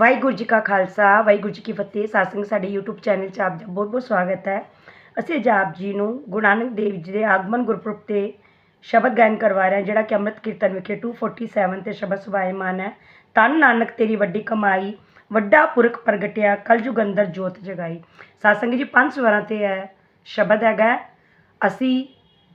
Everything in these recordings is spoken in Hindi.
ਵਾਹਿਗੁਰੂ ਜੀ ਕਾ ਖਾਲਸਾ, ਵਾਹਿਗੁਰੂ ਜੀ ਕੀ ਫਤਿਹ। ਸਾਸੰਗ ਸਾਡੇ YouTube ਚੈਨਲ 'ਚ ਆਪ ਦਾ ਬਹੁਤ ਬਹੁਤ ਸਵਾਗਤ ਹੈ। ਅਸੀਂ ਅੱਜ ਆਪ ਜੀ ਨੂੰ ਗੁਰੂ ਨਾਨਕ ਦੇਵ ਜੀ ਦੇ ਆਗਮਨ ਗੁਰਪੁਰਬ ਤੇ ਸ਼ਬਦ ਗਾਇਨ ਕਰਵਾ ਰਹੇ ਹਾਂ, ਜਿਹੜਾ ਕਿ ਅੰਮ੍ਰਿਤ ਕੀਰਤਨ ਵਿਖੇ 247 ਤੇ ਸ਼ਬਦ ਸੁਭਾਇਮਾਨ ਹੈ। ਤਨ ਨਾਨਕ, ਤੇਰੀ ਵੱਡੀ ਕਮਾਈ, ਵੱਡਾ ਪੁਰਖ ਪ੍ਰਗਟਿਆ, ਕਲਯੁਗ ਅੰਦਰ ਜੋਤ ਜਗਾਈ। ਸਾਸੰਗ ਜੀ, ਪੰਜ ਸਵਰਾਂ ਤੇ ਹੈ ਸ਼ਬਦ ਹੈਗਾ ਅਸੀਂ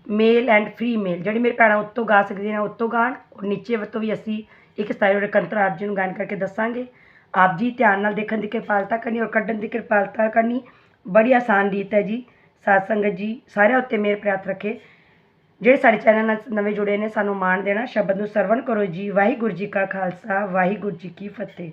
ਮੇਲ ਐਂਡ ਫੀਮੇਲ ਜਿਹੜੀ ਮੇਰੇ ਭੈਣਾਂ ਉੱਤੋਂ ਗਾ ਸਕਦੀਆਂ ਨੇ, ਉੱਤੋਂ ਗਾਣ, ਔਰ ਨੀਚੇ ਤੋਂ ਵੀ ਅਸੀਂ ਇੱਕ ਸਤਾਈ ਦੇ ਆਪ ਜੀ ਨੂੰ ਗਾਇਨ ਕਰਕੇ ਦੱਸਾਂਗੇ। ਆਪ ਜੀ ਧਿਆਨ ਨਾਲ ਦੇਖਣ ਦੀ ਕਿਰਪਾਲਤਾ ਕਰਨੀ ਔਰ ਕੱਢਣ ਦੀ ਕਿਰਪਾਲਤਾ ਕਰਨੀ। ਬੜੀ ਆਸਾਨ ਰੀਤ ਹੈ ਜੀ। ਸਾਧ ਸੰਗਤ ਜੀ, ਸਾਰਿਆਂ ਉੱਤੇ ਮੇਰ ਪ੍ਰਿਆਤ ਰੱਖੇ। ਜਿਹੜੇ ਸਾਡੇ ਚੈਨਲ ਨਾਲ ਨਵੇਂ ਜੁੜੇ ਨੇ, ਸਾਨੂੰ ਮਾਣ ਦੇਣਾ। ਸ਼ਬਦ ਨੂੰ ਸਰਵਣ ਕਰੋ ਜੀ। ਵਾਹਿਗੁਰੂ ਜੀ ਕਾ ਖਾਲਸਾ, ਵਾਹਿਗੁਰੂ ਜੀ ਕੀ ਫਤਿਹ।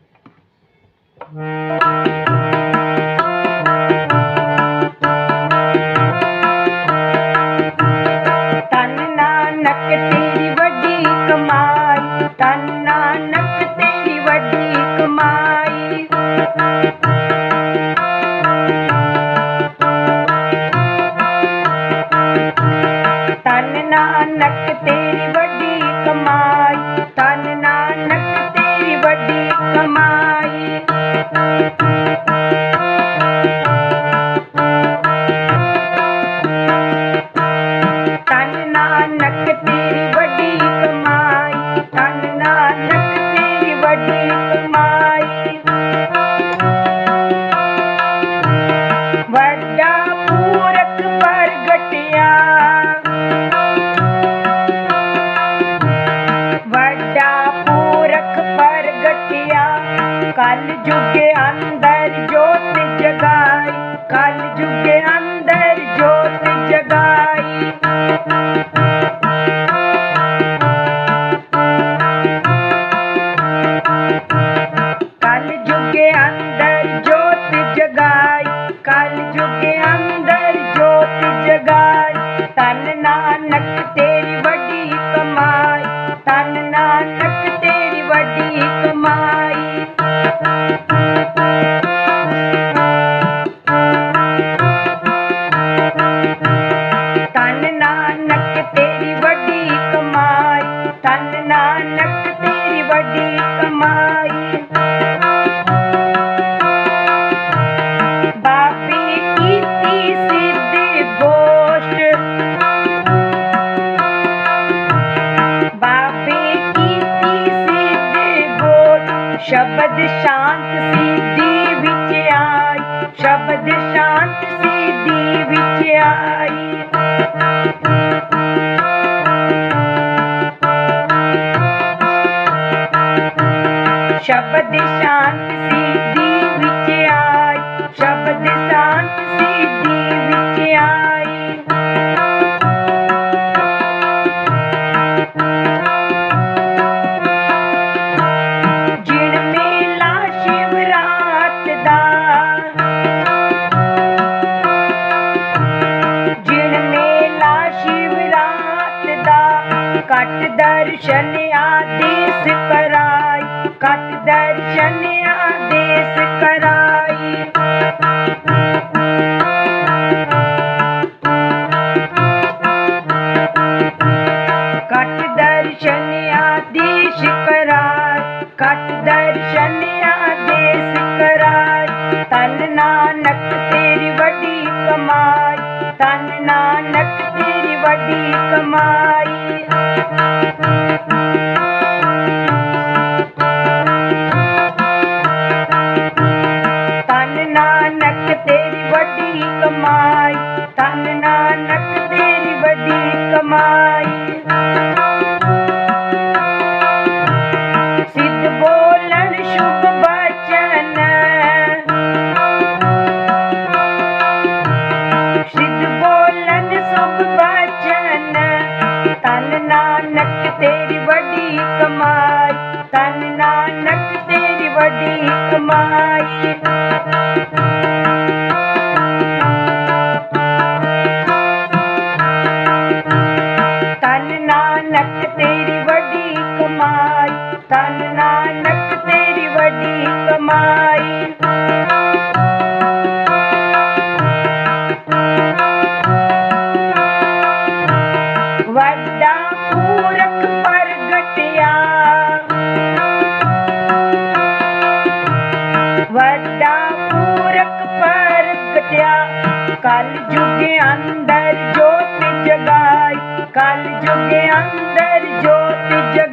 काल युग अंदर ज्योति जगाई काल युग अंदर ज्योति जगाई।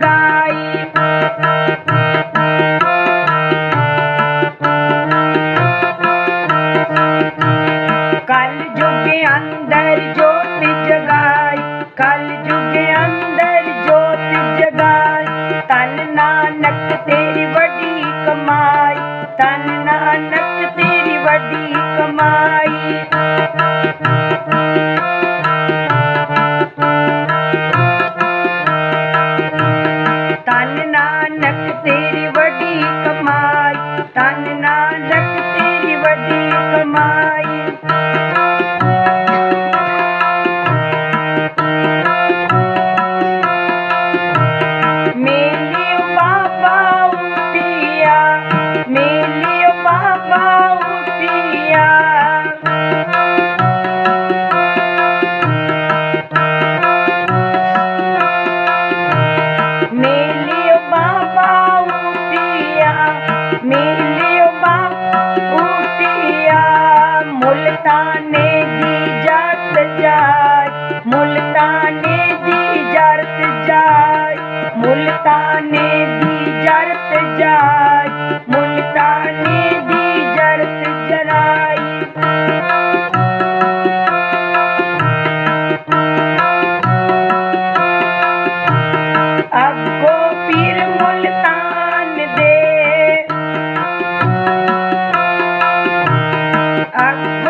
back.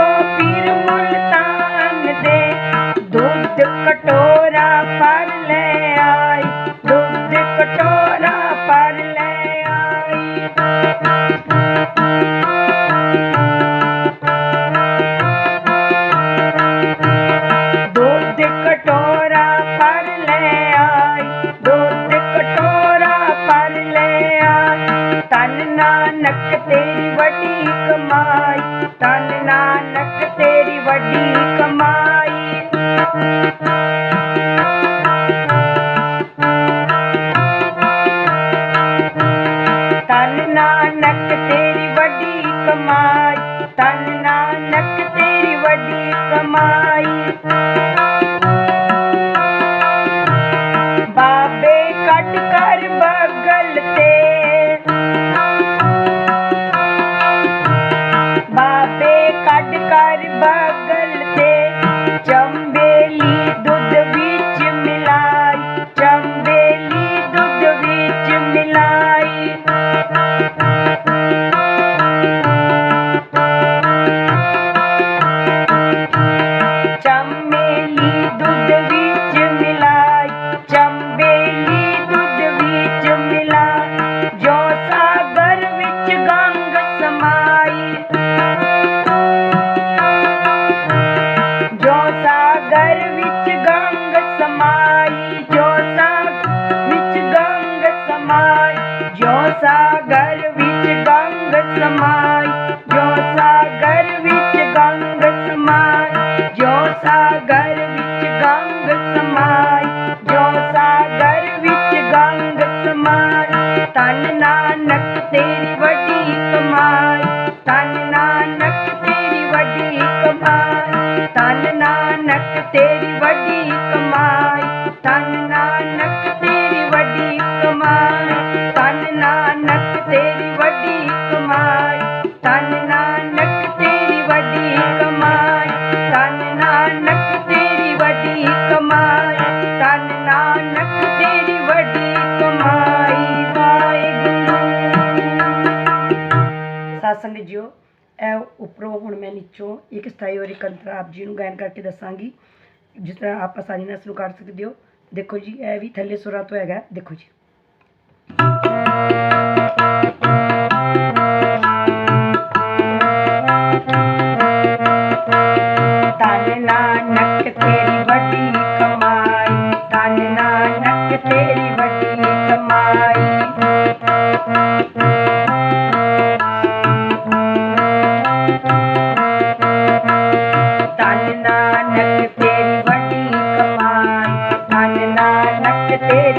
ਉੱਪਰੋਂ ਹੁਣ ਮੈਂ ਨੀਚੋਂ ਇੱਕ ਸਥਾਈ ਔਰ ਇੱਕ ਆਪ ਜੀ ਨੂੰ ਗਾਇਨ ਕਰਕੇ ਦੱਸਾਂਗੀ। ਜਿਸ ਤਰ੍ਹਾਂ ਆਪ ਆਸਾਨੀ ਨਾਲ ਇਸ ਨੂੰ ਕਰ ਸਕਦੇ ਹੋ। ਦੇਖੋ ਜੀ, ਇਹ ਵੀ ਥੱਲੇ ਸੁਰਾਂ ਤੋਂ ਹੈਗਾ। ਦੇਖੋ ਜੀ। तेरे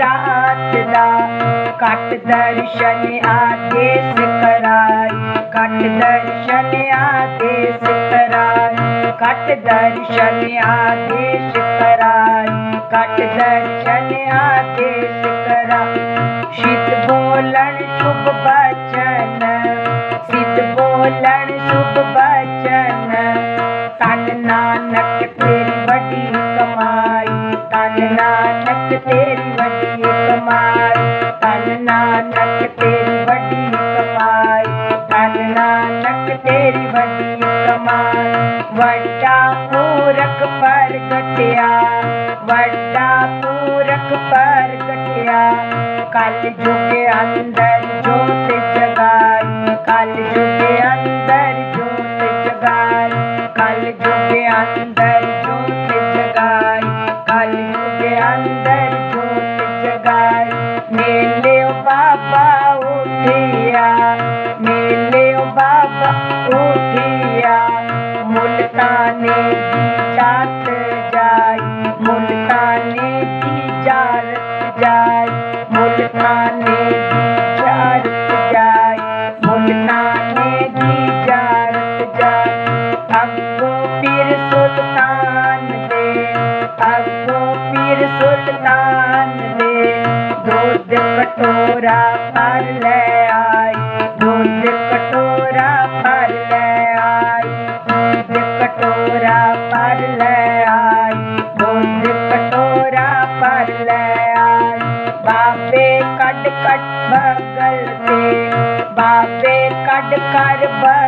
रात दा कट दर्शन आदेश कराय कट दर्शन आदेश कराय कट दर्शन आदेश कराय कट दर्शन आदेश करा शीत बोलन शुभ बचन शीत बोलन शुभ बचन तन नानक ਤੇਰੀ ਵੱਡਾ ਪੂਰਕ ਪ੍ਰਗਟਿਆ ਵੱਡਾ ਪੂਰਕ ਪ੍ਰਗਟਿਆ। ਕਲ ਯੁਗ ਅੰਦਰ ਜੋਤ ਜਗਾਈ ਕਲ ਯੁਗ मुल्ताने की जात जाए मुल्ताने की जात जाए। अब तो फिर सुल्तान दे दूध कटोरा get back.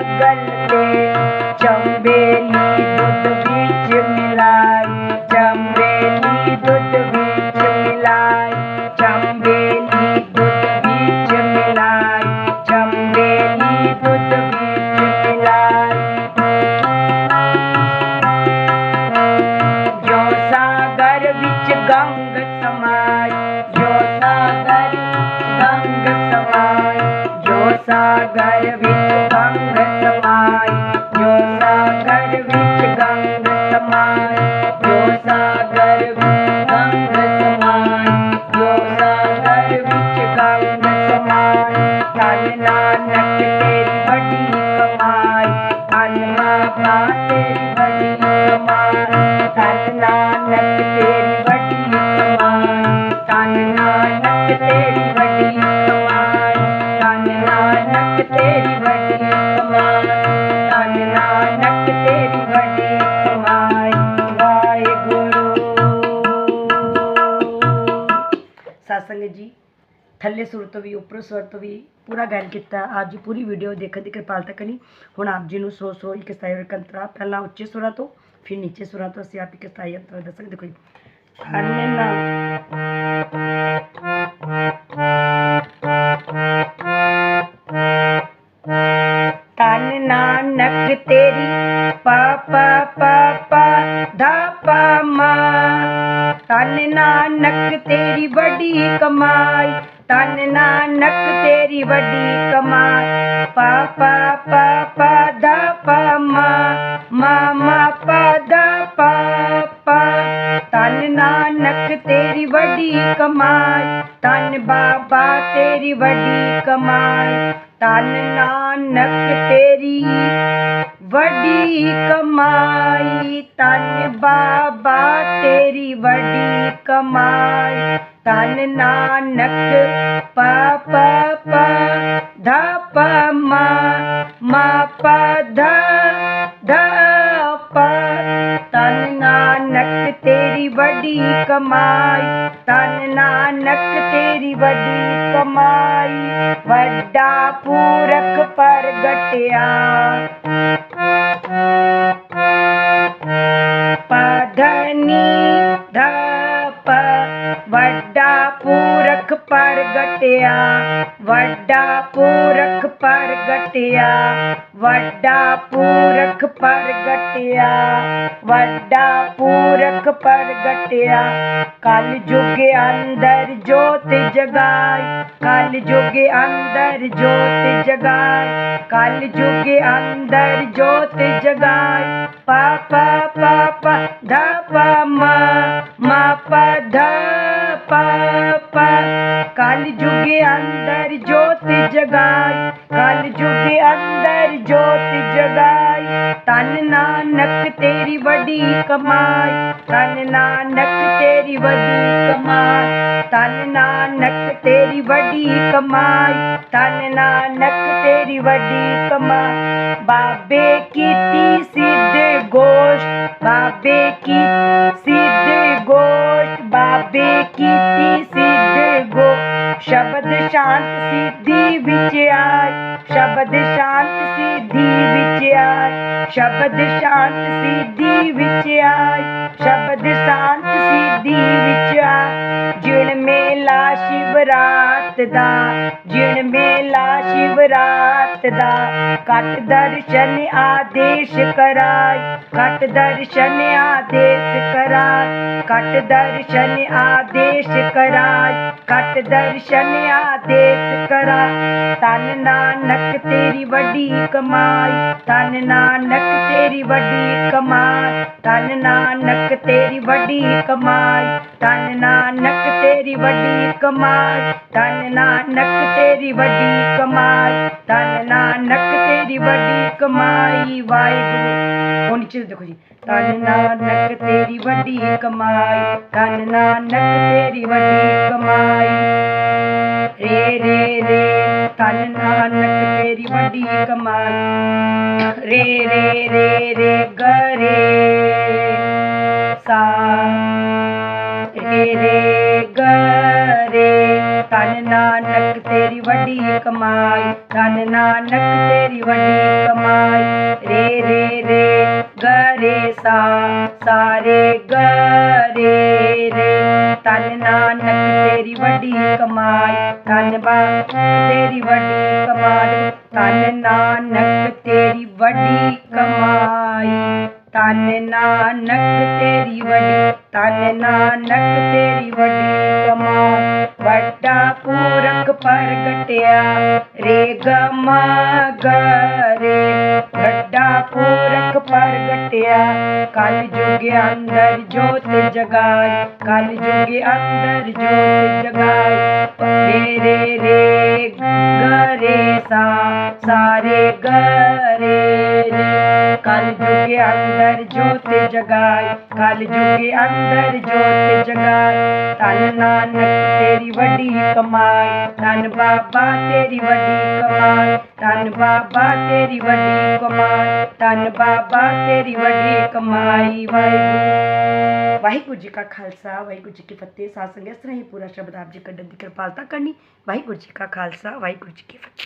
ਤੋਂ ਵੀ ਉੱਪਰ ਸੁਰ ਤੋਂ ਵੀ ਪੂਰਾ ਗਾਇਨ ਕੀਤਾ ਆਪ ਜੀ ਪੂਰੀ ਵੀਡੀਓ ਦੇਖਣ ਦੀ ਕਿਰਪਾਲਤਾ ਕਰੀ ਹੁਣ ਆਪ ਜੀ ਨੂੰ ਸੋ ਸੋ ਇੱਕ ਸਤਾਈ ਵਰ ਕੰਤਰਾ ਪਹਿਲਾਂ ਉੱਚੇ ਸੁਰਾਂ ਤੋਂ ਫਿਰ ਨੀਚੇ ਸੁਰਾਂ ਤੋਂ ਅਸੀਂ ਆਪ ਇੱਕ ਸਤਾਈ ਅੰਤਰਾ ਦੱਸਾਂਗੇ ਦੇਖੋ ਜੀ ਅੰਨਾ ਤਨ ਨਾਨਕ ਤੇਰੀ ਪਾ ਪਾ ਪਾ ਪਾ ਧਾ ਪਾ ਮਾ ਤਨ ਨਾਨਕ ਤੇਰੀ ਵੱਡੀ ਕਮਾਈ तन नानक तेरी बड़ी कमा। पा पा पा पा, दा, पा, मा। मा मा, पा, दा, पा पा। तन नानक तेरी बड़ी कमाल तन बाबा तेरी बड़ी कमाल तन नानक तेरी बड़ी कमाई तन बाबा तेरी बड़ी कमाई ਤਨ ਨਾਨਕ ਪਾ ਪਾ ਪਾ, ਧਾ, ਪਾ, ਮਾ ਮਾ, ਪਾ, ਧਾ ਧਾ, ਪਾ। ਤਨ ਨਾਨਕ ਤੇਰੀ ਵੱਡੀ ਕਮਾਈ ਤਨ ਨਾਨਕ ਤੇਰੀ ਵੱਡੀ ਕਮਾਈ, ਵੱਡਾ ਪੂਰਖ ਪ੍ਰਗਟਿਆ। पूरख परगटिया, वड्डा पूरख परगटिया, वड्डा पूरख परगटिया। कल जुग अंदर ज्योत जगाए कल जुग अंदर ज्योत जगाए कल जुग अंदर ज्योत जगाए पा पा पा पा, मा मा, प, धा, पा पा। काल जुगे अंदर ज्योति जगाई, काल जुगे अंदर ज्योति जगाई। तन नानक तेरी बड़ी कमाई, तन नानक तेरी बड़ी कमाई, तन नानक तेरी बड़ी कमाई, तन नानक तेरी बड़ी कमाई। बाबे की ती सिद्ध गोष्ठ बाबे की सिद्ध गोष्ठ बाबे की ती सिद्ध शांत सीधी बिच आय। शब्द शांत सीधी बिच आय। शब्द शांत सीधी बिच आय। शब्द शांत सीधी बिच आय। जिन मेला शिवरात ਜਿਣ ਦਾ, ਜਿਣ ਮੇਲਾ ਸ਼ਿਵਰਾਤ ਦਾ। ਕਟ ਦਰਸ਼ਨ ਆਦੇਸ਼ ਕਰਾਈ ਕਟ ਦਰਸ਼ਨ ਆਦੇਸ਼ ਕਰਾਈ ਕਟ ਦਰਸ਼ਨ ਆਦੇਸ਼ ਕਰਾਈ ਕਟ ਦਰਸ਼ਨ ਆਦੇਸ਼ ਕਰਾਈ ਤਨ ਨਾਨਕ ਤੇਰੀ ਵੱਡੀ ਕਮਾਈ ਤਨ ਨਾਨਕ ਤੇਰੀ ਵੱਡੀ ਕਮਾਈ ਤਨ ਨਾਨਕ ਤੇਰੀ ਵੱਡੀ ਕਮਾਈ ਤਨ ਨਾਨਕ तेरी बड़ी कमाल, धन नानक तेरी बड़ी कमाल, धन नानक तेरी बड़ी कमाई, वाहिगुरु। होनी चाहिए देखो जी। धन नानक तेरी बड़ी कमाई, धन नानक तेरी बड़ी कमाई। रे रे रे, धन नानक तेरी बड़ी कमाई। रे रे रे रे, गरे, सा। रे रे ਰੇ ਗਰੇ ਤਨ ਨਾਨਕ ਤੇਰੀ ਵੱਡੀ ਕਮਾਈ ਤਨ ਨਾਨਕ ਤੇਰੀ ਵੱਡੀ ਕਮਾਈ। ਰੇ ਰੇ ਰੇ ਗਰੇ ਸਾ ਸਾਰੇ ਗਰੇ ਰੇ ਤਨ ਨਾਨਕ ਤੇਰੀ ਵੱਡੀ ਕਮਾਈ ਤਨ ਬਾ ਤੇਰੀ ਵੱਡੀ ਕਮਾਈ। ਤਨ ਨਾਨਕ ਤੇਰੀ ਵੱਡੀ ਕਮਾਈ ਤਨ ਨਾਨਕ ਤੇਰੀ ਵੱਡੀ ਤਨ ਨਾਨਕ ਤੇਰੀ ਵੱਡੀ ਕਮਾਈ ਵੱਡਾ ਪੂਰਕ ਪ੍ਰਗਟਿਆ ਰੇ ਗਮਾ ਗਰੇ ਵੱਡਾ ਪੂਰਕ ਪ੍ਰਗਟਿਆ ਕਲ ਯੁਗ ਅੰਦਰ ਜੋਤ ਜਗਾਈ ਕਲ ਯੁਗ ਅੰਦਰ ਜੋਤ ਜਗਾਈ ਰੇ ਰੇ ਰੇ ਗਰੇ ਸਾ ਸਾਰੇ ਗਰੇ कालजू के अंदर ज्योति जगाए के अंदर ज्योति जगाए तन नानक तेरी बड़ी कमाई, तन बाबा तेरी बड़ी कमाई, तन बाबा तेरी बड़ी कमाई, तन बाबा तेरी बड़ी कमाई। जी का खालसा, वाहिगुरु जी की फतेह। सासंग इस तरह ही पूरा शब्द आप जी कृपालता करनी। वाहिगुरु जी का खालसा, वाहिगुरु जी की फतेह।